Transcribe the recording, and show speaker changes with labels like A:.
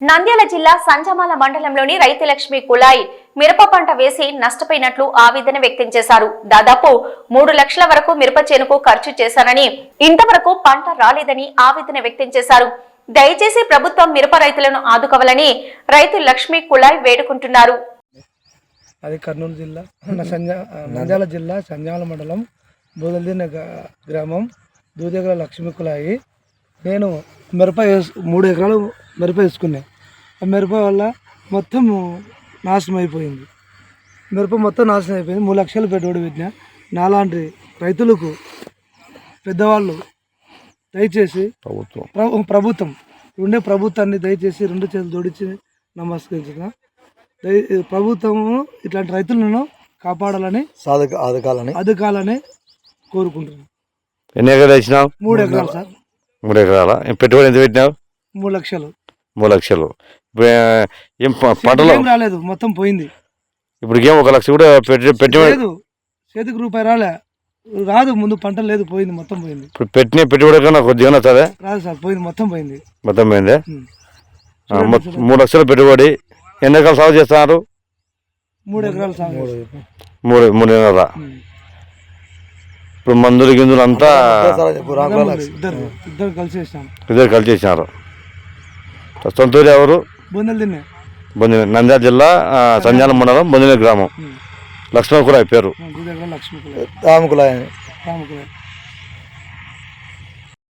A: నంద్యాల జిల్లా సంజమాల మండలంలోని రైతు లక్ష్మి కులాయి మిరప పంట వేసి నష్టపోయినట్లు ఆవేదన వ్యక్తం చేశారు. దాదాపు మూడు లక్షల వరకు మిరప చేనుకు ఖర్చు చేశారని ఇంతవరకు పంట రాలేదని ఆవేదన వ్యక్తం చేశారు. దయచేసి ప్రభుత్వం మిరప రైతులను ఆదుకోవాలని రైతు లక్ష్మి కులాయి వేడుకుంటున్నారు.
B: అది కర్నూలు జిల్లా నంద్యాల జిల్లా సంజాల మండలం బోదల్దిన గ్రామం దూదెగల లక్ష్మీ కులాయి నేను మిరప మూడు ఎకరాలు మిరప వేసుకున్నాయి మిరప వల్ల మొత్తం నాశనం అయిపోయింది. మిరప మొత్తం నాశనం అయిపోయింది. మూడు లక్షలు పెట్టుబడి పెట్టిన. నాలాంటి రైతులకు పెద్దవాళ్ళు దయచేసి
C: ప్రభుత్వం.
B: ప్ర- ప్రభుత్వం. ఉండే ప్రభుత్వాన్ని దయచేసి రెండు చేతులు జోడించి నమస్కరించిన ప్రభుత్వము ఇట్లాంటి రైతులను కాపాడాలని
C: సాధక ఆదకాలని.
B: అధికాలని కోరుకుంటున్నాను
C: ఎన్ని ఎకరాలు వేసినావు?
B: మూడు ఎకరాలు సార్.
C: మూడు ఎకరాల? పెట్టుబడి ఎంత పెట్టినావు?
B: మూడు లక్షలు.
C: మూడు లక్షలు. ఏం
B: రాలేదు మొత్తం పోయింది.
C: ఇప్పుడు ఏం ఒక లక్ష కూడా పెట్టి
B: లేదు చేతికి రూపాయి రాలే. రాదు ముందు పంట లేదు పోయింది మొత్తం పోయింది.
C: ఇప్పుడు పెట్టిన పెట్టుబడి కన్నా కొద్దిగా వస్తుందా?
B: రాదు సార్ పోయింది మొత్తం పోయింది.
C: మొత్తం పోయిందే? మూడు లక్షల పెట్టుబడి. ఎన్ని ఎకరాలు సాగు చేస్తున్నారు?
B: మూడు ఎకరాలు సాగు
C: మూడు మూడు ఎకరాల. ఇప్పుడు మందులు గిందులు అంతా
B: ఇద్దరు ఇద్దరు కలిసి
C: ఇద్దరు కలిసి చేసినారు. సొంతూరు ఎవరు?
B: బొందలు తిన్నాయి.
C: నంద్యాల జిల్లా సంజాల మండలం బొందిన గ్రామం. లక్ష్మణ కూడా పేరు.
B: దూదెగల లక్ష్మీ కులాయి
C: రామకులాయని.
B: రామకులాయి.